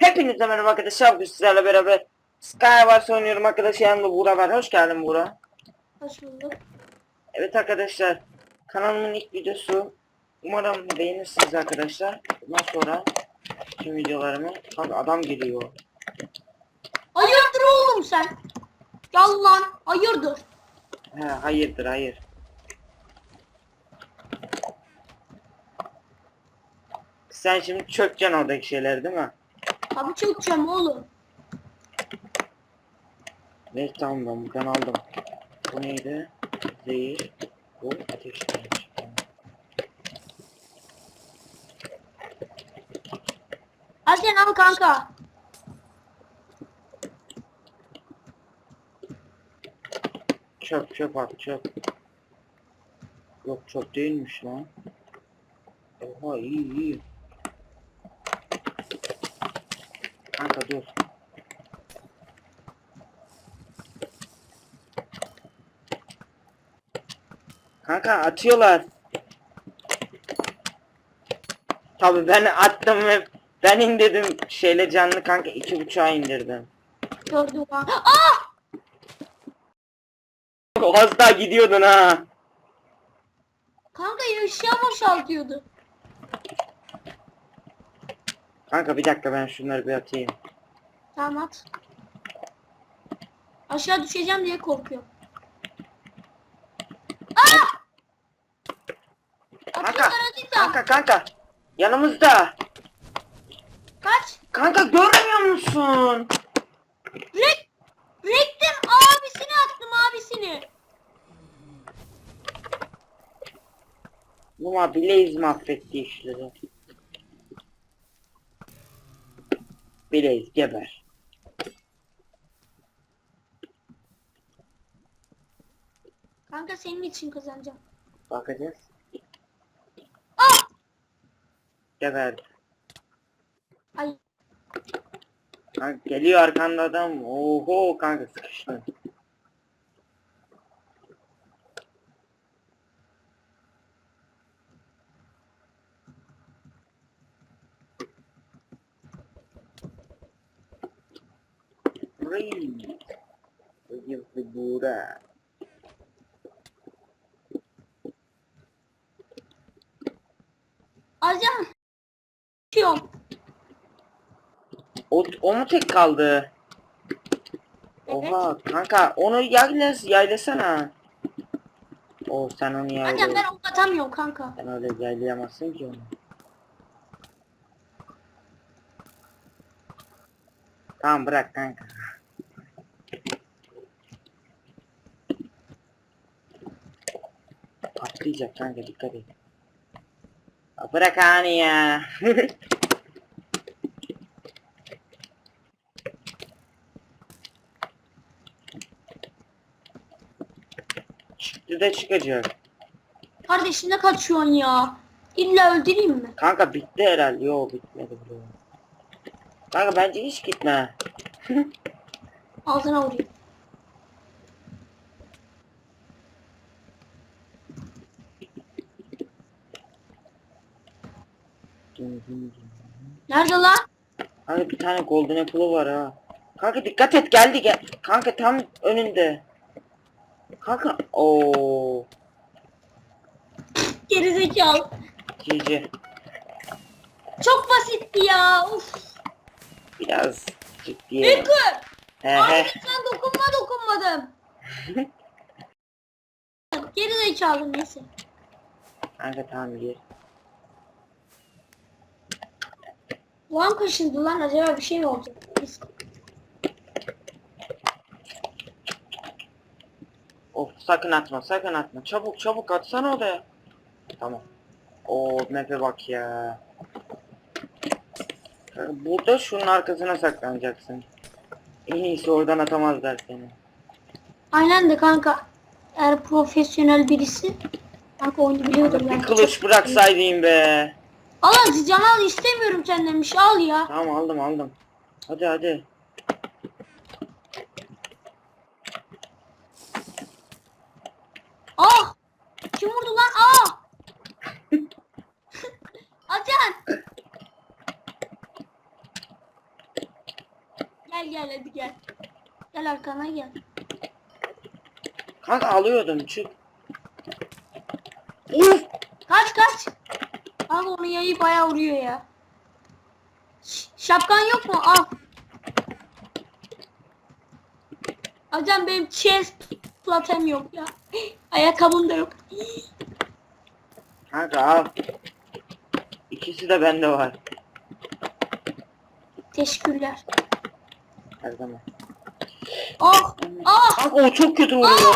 Hepinize merhaba arkadaşlar. Bugün sizlerle beraber Skywars oynuyorum arkadaşlar. Yanımda Buğra var. Hoş geldin Buğra. Hoş bulduk. Evet arkadaşlar. Kanalımın ilk videosu. Umarım beğenirsiniz arkadaşlar. Bundan sonra tüm videolarımı. Bak adam geliyor. Hayırdır oğlum sen? Yalan. Hayırdır. He, hayırdır hayır. Sen şimdi çökeceksin oradaki şeyler değil mi? Tabii çökeceğim oğlum. Ne tamam ben buradan aldım. Bu neydi? Zehir. Bu ateşleymiş. Al sen al kanka. Çöp çöp at çöp. Yok çöp değilmiş lan. Oha iyi iyi. Kanka dur. Kanka atıyorlar. Tabii ben attım ve ben indirdim şeyle canlı kanka iki buçuğa indirdim. Gördüm kanka. Ah! Az daha gidiyordun ha. Kanka yaşıya boşaltıyordu. Kanka bir dakika ben şunları bir atayım. Tamam at. Aşağı düşeceğim diye korkuyorum. Kanka, kanka kanka. Yanımızda. Kaç? Kanka görmüyor musun? Rek Rektim abisini attım abisini. Numa Blaze mahvetti işleri. Blaze geber. Kanka senin için kazanacağım. Bakacağız. Ah! Geberdi. Ay Kanka geliyor arkanda adam. Oho kanka sıkıştın. Reed. Bayıldı Buğra. Ajan. Düşüyorum. O, o mu tek kaldı? Oha kanka onu yaylas yaylasana. O sen onu yayla. Ajan ben ok atamıyorum kanka. Sen öyle yaylayamazsın ki onu. Tamam bırak kanka. Patlayacak kanka dikkat et. Bırak hani ya. Çıktı da çıkacak. Kardeşine kaçıyorsun ya. İlla öldüreyim mi? Kanka bitti herhalde. Yo bitmedi bro. Kanka bence hiç gitme. Ağzına vurayım. Nerede lan? Kanka bir tane golden apple'ı var ha. Kanka dikkat et geldi gel. Kanka tam önünde. Kanka o Gerizekalı. GG. Çok basitti ya. Uf. Biraz ciddiye. Bekir. He he. Sen dokunma dokunmadım. Gerizekalı neyse. Kanka tamam gir. Ulan kaşındı lan acaba bir şey mi? Biz- Of sakın atma sakın atma. Çabuk çabuk atsana odaya. Tamam. O map'e bak ya. Burada şunun arkasına saklanacaksın. En iyisi oradan atamazlar seni. Aynen de kanka. Eğer profesyonel birisi kanka oyunu biliyordur Bir yani. kılıç bıraksaydın be. Al can al istemiyorum senden bir şey al ya. Tamam aldım aldım. Hadi hadi. Ah! Kim vurdu lan? Ah! Acan! Gel gel hadi gel. Gel arkana gel. Kanka alıyordum çık. Uf! Kaç kaç. Abi onun yayı bayağı vuruyor ya. Ş- şapkan yok mu? Al. Hocam benim chest platem yok ya. Ayakkabım da yok. Kanka al. İkisi de bende var. Teşekkürler. Her zaman. Ah! Ah! Kanka o çok kötü vuruyor.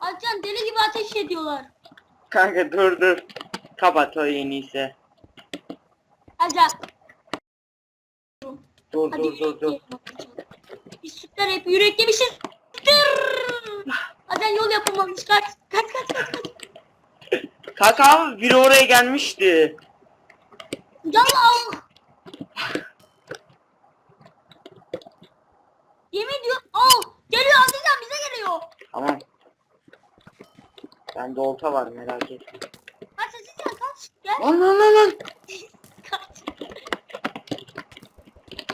Alcan deli gibi ateş ediyorlar. Kanka dur dur. Kapat o en iyisi. Dur Hadi dur dur dur. Alcan. Biz sütler hep yürek yemişiz. Tırrrr. Alcan yol yapamamış. Kaç. Kaç kaç kaç. kaç. Kanka abi biri oraya gelmişti. Yallah. Yemin ediyorum. Al. Geliyor Azizcan bize geliyor. Tamam. Bende olta var merak etme. Kaç Azizcan kaç. Gel. Lan lan lan lan. Kaç.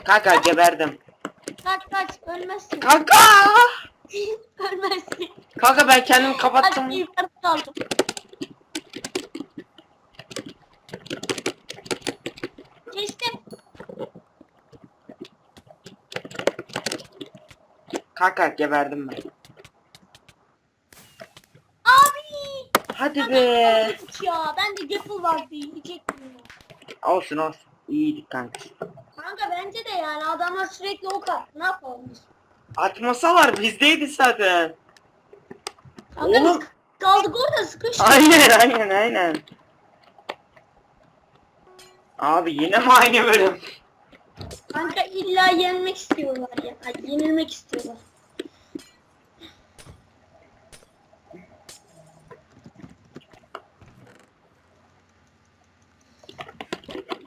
Kanka geberdim. Kaç kaç. Ölmezsin. Kanka! Ölmezsin. Kanka ben kendimi Hadi kapattım. yukarı kaldım. Kestim. Kanka geberdim ben. Abi. Hadi be. Ya ben de Gapple vardı yiyecektim. Olsun olsun. İyiydik kanka. Kanka bence de yani adamlar sürekli ok attı. Ne yapalım biz? Atmasalar bizdeydi zaten. Kanka Oğlum. biz kaldık orada sıkıştık. Aynen aynen aynen. Abi yine mi aynı bölüm? Kanka illa yenmek istiyorlar ya. Ay, yenilmek istiyorlar.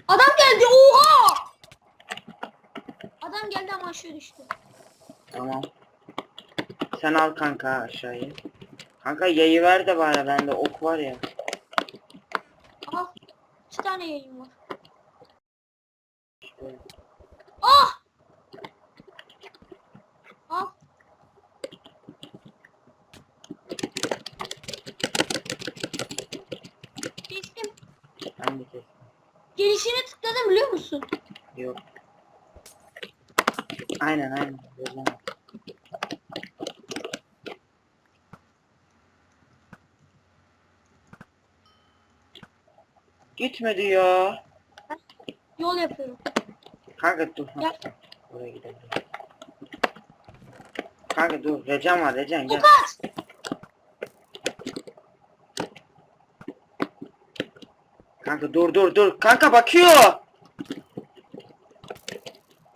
Adam geldi oha! Adam geldi ama aşağı düştü. Tamam. Sen al kanka aşağıya. Kanka yayı ver de bana bende ok var ya. Al. İki tane yayın var. Ah! Al. Kestim. Ben de kes. Gelişine tıkladım biliyor musun? Yok. Aynen aynen. Gitme diyor. Yol yapıyorum. Kanka dur. Gel. Oraya gidelim. Kanka dur. Recan var Recan gel. At! Kanka dur dur dur. Kanka bakıyor.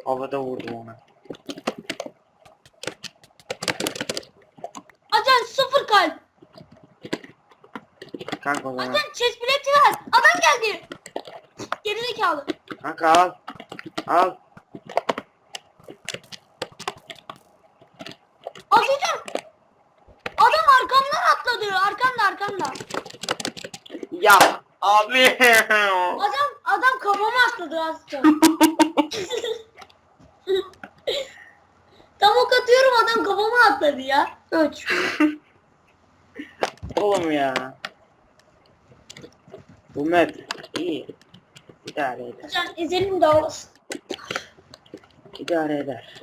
Havada vurdum ona. Acan sıfır kalp. Kanka o zaman. Chest bileti ver. Adam geldi. Gerizekalı. Kanka al. Al. Azizcan. Adam arkamdan atladı. Arkamda arkamda. Ya abi. Adam adam kafama atladı Azizcan. Tam ok atıyorum adam kafama atladı ya. Öç. Oğlum ya. Bu map iyi. İdare eder. Acan ezelim dağılasın. İdare eder.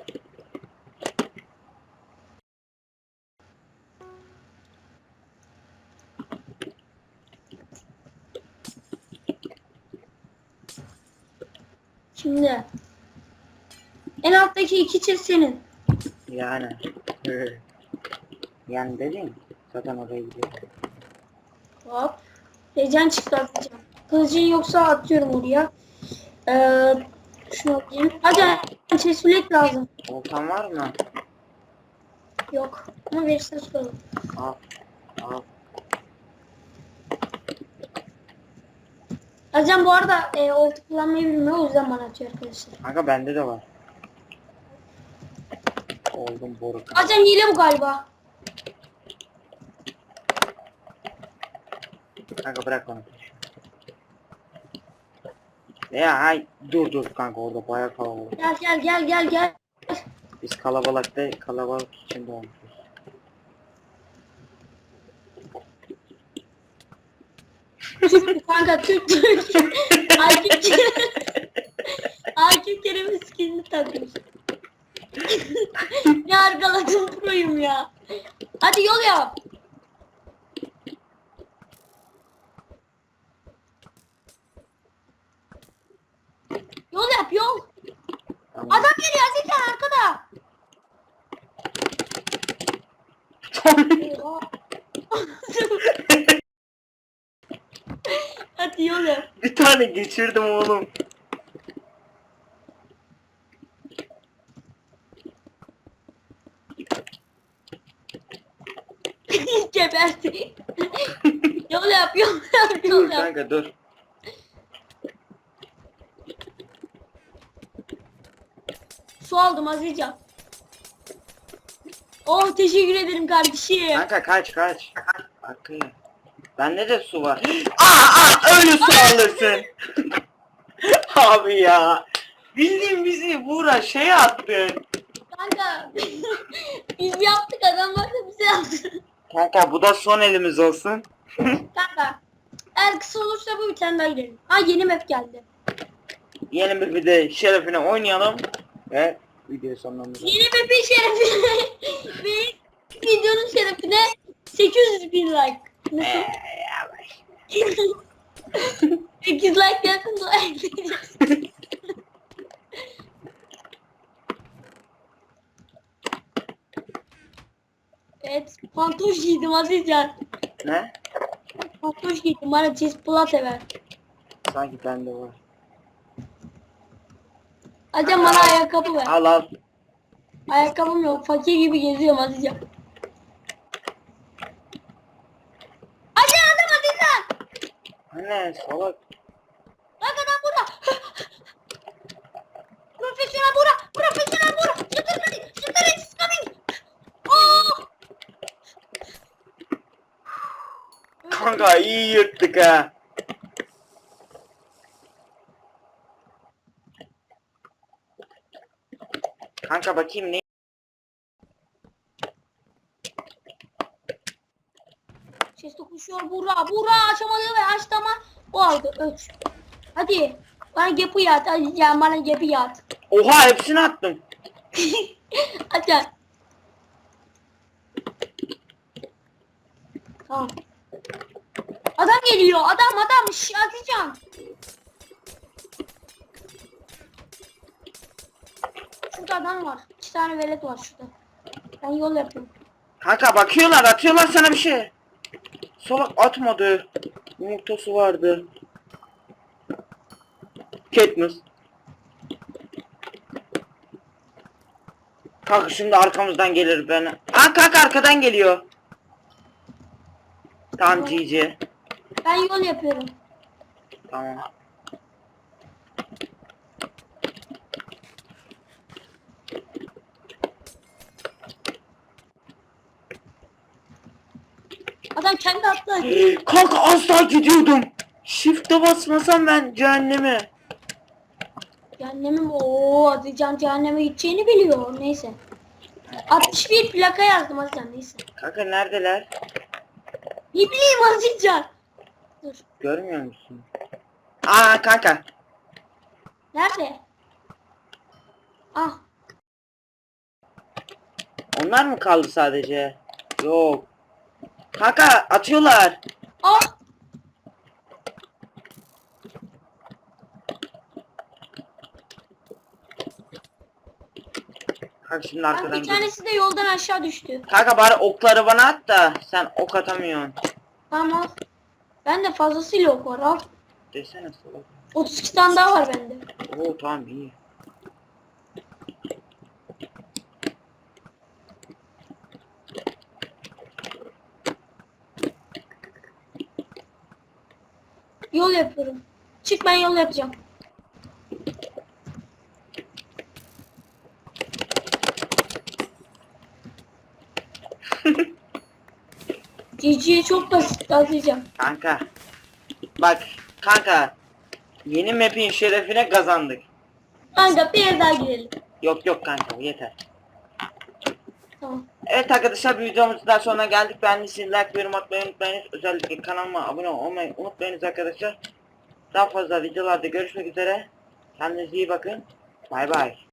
Şimdi. En alttaki iki chest senin. Yani. yani dedin. Zaten oraya gidiyor. Hop. Recan çıktı atacağım. Kılıcın yoksa atıyorum oraya. Ee, şunu alayım. Hadi chestplate lazım. Oltan var mı? Yok. Ama verirsen soralım. Al. Al. Azcan bu arada e, oltu kullanmayı bilmiyor o yüzden bana atıyor arkadaşlar. Kanka bende de var. Oldum boru. Azcan hile bu galiba. Kanka bırak onu. Ya hay dur dur kanka orada bayağı kalabalık. Gel gel gel gel gel. Biz kalabalıkta kalabalık içinde olmuşuz. Türk kanka Türk Türk. Akif. Akif Kerim'in skinini takmış. ne arkaladım proyum ya. Hadi yol yap. Yol yap yol. Tamam. Adam geliyor Azizcan arkada. Oha. Hadi yol yap. bir tane geçirdim oğlum. Geberdi. yol yap yol yap Dur yol yap. kanka dur. Su aldım Azizcan. Oh teşekkür ederim kardeşim. Kanka kaç kaç. Arkaya. Bende de su var. aa aa öyle su alırsın. Abi ya. Bildiğin bizi Buğra şey attın. Kanka biz yaptık adamlar da bize yaptı. Kanka bu da son elimiz olsun. Kanka eğer kısa olursa bu bir tane daha gidelim. Ha yeni map geldi. Yeni bir de şerefine oynayalım. Ve video sonlandıralım. Yeni map'in şerefine ve videonun şerefine 800 bin like. Nasıl? Ee, 8 like gelsin dua edeceğiz. Evet, pantoş giydim Azizcan. ne? Pantoş giydim, bana chest plate ver. Sanki bende var. Azizcan bana ayakkabı ver. Al al. Ayakkabım yok, fakir gibi geziyorum Azizcan. Azizcan adam Azizcan! Anne salak. Bak adam burada. Profesyonel burada. Profesyonel burada. Şıkır hadi. Şıkır it's coming. Oh! Kanka iyi yırttık ha. Kanka bakayım ne? Ses dokuşuyor Buğra. Buğra açamadı ve açtı ama o aldı. Öç. Hadi. Bana gepi yat. Hadi can bana gepi yat. Oha hepsini attım. Hadi. Tamam. Adam geliyor. Adam adam. Şş, Atacağım. Şurada adam var. İki tane velet var şurada. Ben yol yapıyorum. Kanka bakıyorlar atıyorlar sana bir şey. Salak atmadı. Yumurtası vardı. Katniss. Kanka şimdi arkamızdan gelir ben. Aa kanka arkadan geliyor. Tamam GG. Ben yol yapıyorum. Tamam. Adam kendi attı. Kanka daha gidiyordum. Shift'e basmasam ben cehenneme. Cehennemim ooo Azizcan cehenneme gideceğini biliyor. Neyse. 61 plaka yazdım Azizcan neyse. Kanka neredeler? Ne bileyim Azizcan. Dur. Görmüyor musun? Aa kanka. Nerede? Ah. Onlar mı kaldı sadece? Yok. Kanka atıyorlar. Ah. Kanka şimdi arkadan bir geliyor. tanesi de yoldan aşağı düştü. Kanka bari okları bana at da sen ok atamıyorsun. Tamam al. Ben de fazlasıyla ok var al. Desene salak. 32 tane daha var bende. Oo tamam iyi. Yol yapıyorum. Çık ben yol yapacağım. GG'ye çok basit Azizcan. Kanka. Bak kanka. Yeni map'in şerefine kazandık. Kanka bir daha girelim. Yok yok kanka yeter. Evet arkadaşlar daha sonuna geldik. Beğendiyseniz like ve yorum atmayı unutmayınız. Özellikle kanalıma abone olmayı unutmayınız arkadaşlar. Daha fazla videolarda görüşmek üzere. Kendinize iyi bakın. Bay bay.